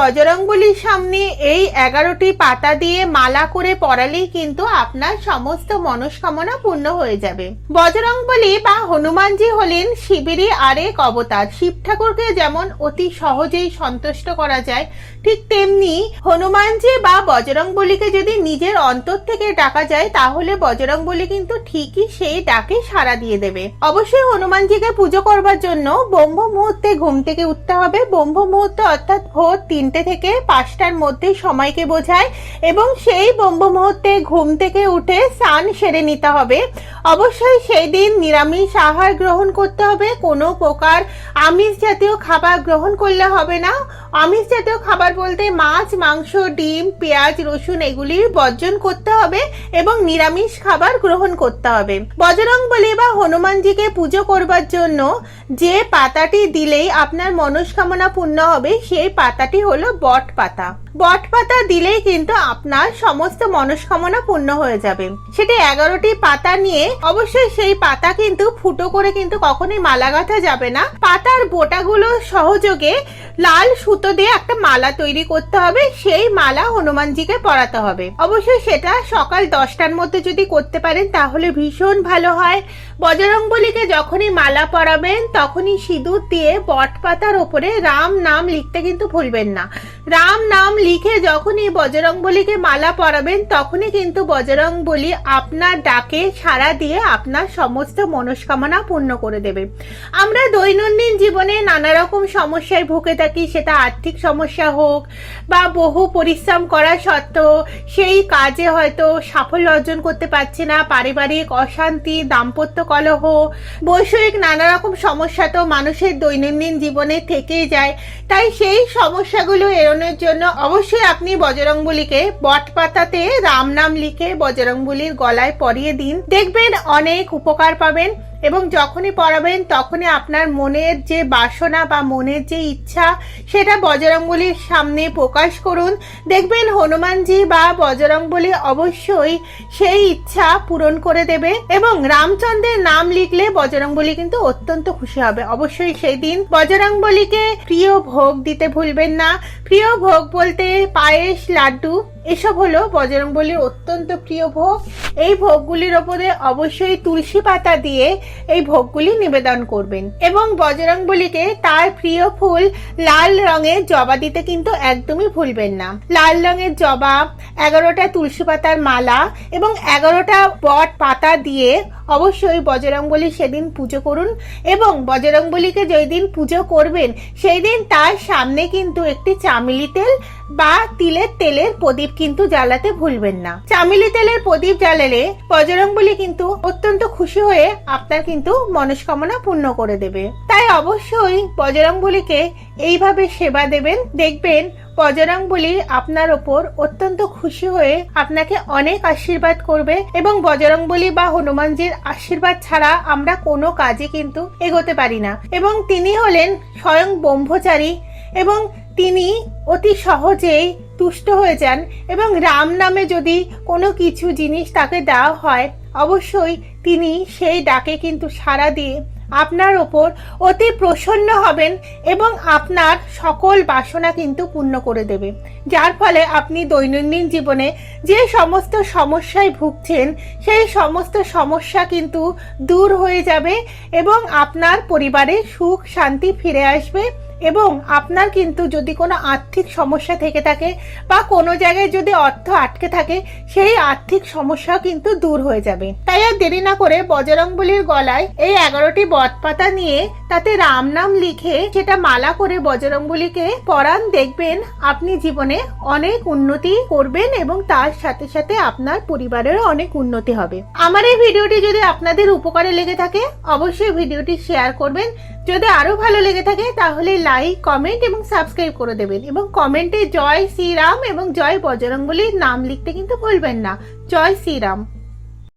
বজরংবলির সামনে এই এগারোটি পাতা দিয়ে মালা করে পড়ালেই কিন্তু আপনার সমস্ত মনস্কামনা পূর্ণ হয়ে যাবে। বজরংবলী বা হনুমানজি হলেন শিবেরই আরেক অবতার। শিব ঠাকুরকে যেমন অতি সহজেই সন্তুষ্ট করা যায়, ঠিক তেমনি হনুমানজি বা বজরংবলীকে যদি নিজের অন্তর থেকে ডাকা যায়, তাহলে বজরংবলী কিন্তু ঠিকই সেই ডাকে সাড়া দিয়ে দেবে। অবশ্যই হনুমানজিকে পুজো করবার জন্য ব্রহ্ম মুহূর্তে ঘুম থেকে উঠতে হবে। ব্রহ্ম মুহূর্ত অর্থাৎ ভোর তিনটে থেকে পাঁচটার মধ্যে সময়কে বোঝায় এবং সেই ব্রহ্ম মুহূর্তে ঘুম থেকে উঠে স্নান সেরে নিতে হবে। অবশ্যই সেই দিন নিরামিষ আহার গ্রহণ করতে হবে। কোনো প্রকার আমিষ জাতীয় খাবার গ্রহণ করলে হবে না। আমিষ জাতীয় খাবার বলতে মাছ, মাংস, ডিম, পেঁয়াজ, রসুন এগুলি বর্জন করতে হবে এবং নিরামিষ খাবার গ্রহণ করতে হবে। বজরং বলি বা হনুমানজিকে পুজো করবার জন্য যে পাতাটি দিলেই আপনার মনস্কামনা পূর্ণ হবে, সেই পাতাটি হলো বট পাতা। বট পাতা দিলেই কিন্তু আপনার সমস্ত মনস্কামনা পূর্ণ হয়ে যাবে। সেটি এগারোটি পাতা নিয়ে অবশ্যই সেই পাতা কিন্তু ফুটো করে কিন্তু কখনোই মালা গাঁথা যাবে না। পাতার বোটাগুলো সহযোগে লাল সুতো দিয়ে একটা মালা তৈরি করতে হবে, সেই মালা হনুমানজিকে পরাতে হবে। অবশ্যই সেটা সকাল দশটার মধ্যে যদি করতে পারেন, তাহলে ভীষণ ভালো হয়। বজরং বলিকে যখনই মালা পরাবেন, তখনই সিঁদুর দিয়ে বট পাতার ওপরে রাম নাম লিখতে কিন্তু ভুলবেন না। রাম নাম লিখে যখনই বজরংবলীকে মালা পরাবেন, তখনই কিন্তু বজরংবলী আপনার ডাকে সাড়া দিয়ে আপনার সমস্ত মনস্কামনা পূর্ণ করে দেবে। আমরা দৈনন্দিন জীবনে নানা রকম সমস্যায় ভুগে থাকি, সেটা আর্থিক সমস্যা হোক বা বহু পরিশ্রম করা সত্ত্বেও সেই কাজে হয়তো সাফল্য অর্জন করতে পারছে না। পারিবারিক অশান্তি, দাম্পত্য কলহ বৈষয়িক নানা রকম সমস্যা তো মানুষের দৈনন্দিন জীবনে থেকেই যায়। তাই সেই সমস্যাগুলো এড়ানোর জন্য অবশ্যই আপনি বজরংবলীকে বট পাতাতে রাম নাম লিখে বজরংবলীর গলায় পরিয়ে দিন। দেখবেন অনেক উপকার পাবেন। এবং যখনই পড়াবেন, তখনই আপনার মনের যে বাসনা বা মনের যে ইচ্ছা, সেটা বজরংবলীর সামনে প্রকাশ করুন। দেখবেন হনুমানজি বা বজরংবলী অবশ্যই সেই ইচ্ছা পূরণ করে দেবে এবং রামচন্দ্রের নাম লিখলে বজরংবলী কিন্তু অত্যন্ত খুশি হবে। অবশ্যই সেই দিন বজরংবলীকে প্রিয় ভোগ দিতে ভুলবেন না। প্রিয় ভোগ বলতে পায়েস, লাড্ডু এসব হলো বজরংবলীর অত্যন্ত প্রিয় ভোগ। এই ভোগগুলির ওপরে অবশ্যই তুলসী পাতা দিয়ে এই ভোগগুলি নিবেদন করবেন। এবং বজরংবলীকে তার প্রিয় ফুল লাল রঙের জবা দিতে কিন্তু একদমই ভুলবেন না। লাল রঙের জবা, এগারোটা তুলসী পাতার মালা এবং এগারোটা বট পাতা দিয়ে অবশ্যই বজরংবলী সেদিন পুজো করুন। এবং বজরংবলীকে যেই দিন পুজো করবেন সেই দিন তার সামনে কিন্তু একটি চামেলি তেল বা তিলের তেলের প্রদীপ কিন্তু জ্বালাতে ভুলবেন না। চামেলি তেলের প্রদীপ জ্বালালে বজরংবলী কিন্তু অত্যন্ত খুশি হয়ে আপনার কিন্তু মনস্কামনা পূর্ণ করে দেবে। তাই অবশ্যই বজরংবলীকে এইভাবে সেবা দেবেন। দেখবেন বজরংবলী আপনার ওপর অত্যন্ত খুশি হয়ে আপনাকে অনেক আশীর্বাদ করবে এবং বজরংবলী বা হনুমানজির আশীর্বাদ ছাড়া আমরা কোনো কাজে কিন্তু এগোতে পারি না। এবং তিনি হলেন স্বয়ং ব্রহ্মচারী এবং তিনি অতি সহজেই তুষ্ট হয়ে যান এবং রাম নামে যদি কোনো কিছু জিনিস তাকে দেওয়া হয়, অবশ্যই তিনি সেই ডাকে কিন্তু সাড়া দিয়ে আপনার ওপর অতি প্রসন্ন হবেন এবং আপনার সকল বাসনা কিন্তু পূর্ণ করে দেবে। যার ফলে আপনি দৈনন্দিন জীবনে যে সমস্ত সমস্যায় ভুগছেন, সেই সমস্ত সমস্যা কিন্তু দূর হয়ে যাবে এবং আপনার পরিবারে সুখ শান্তি ফিরে আসবে। এবং আপনার কিন্তু যদি কোনো আর্থিক সমস্যা থেকে থাকে বা কোনো জায়গায় যদি অর্থ আটকে থাকে, সেই আর্থিক সমস্যা কিন্তু দূর হয়ে যাবে। তাই আর দেরি না করে বজরংবলির গলায় এই এগারোটি বটপাতা নিয়ে তাতে রাম নাম লিখে সেটা মালা করে বজরংবলিকে পরান দেখবেন। আপনি জীবনে অনেক উন্নতি করবেন এবং তার সাথে সাথে আপনার পরিবারেরও অনেক উন্নতি হবে। আমার এই ভিডিওটি যদি আপনাদের উপকারে লেগে থাকে, অবশ্যই ভিডিওটি শেয়ার করবেন। যদি আরও ভালো লেগে থাকে, তাহলে লাইক কমেন্ট এবং সাবস্ক্রাইব করে দেবেন। এবং কমেন্টে জয় শ্রীরাম এবং জয় বজরঙ্গলির নাম লিখতে কিন্তু ভুলবেন না। জয় শ্রীরাম।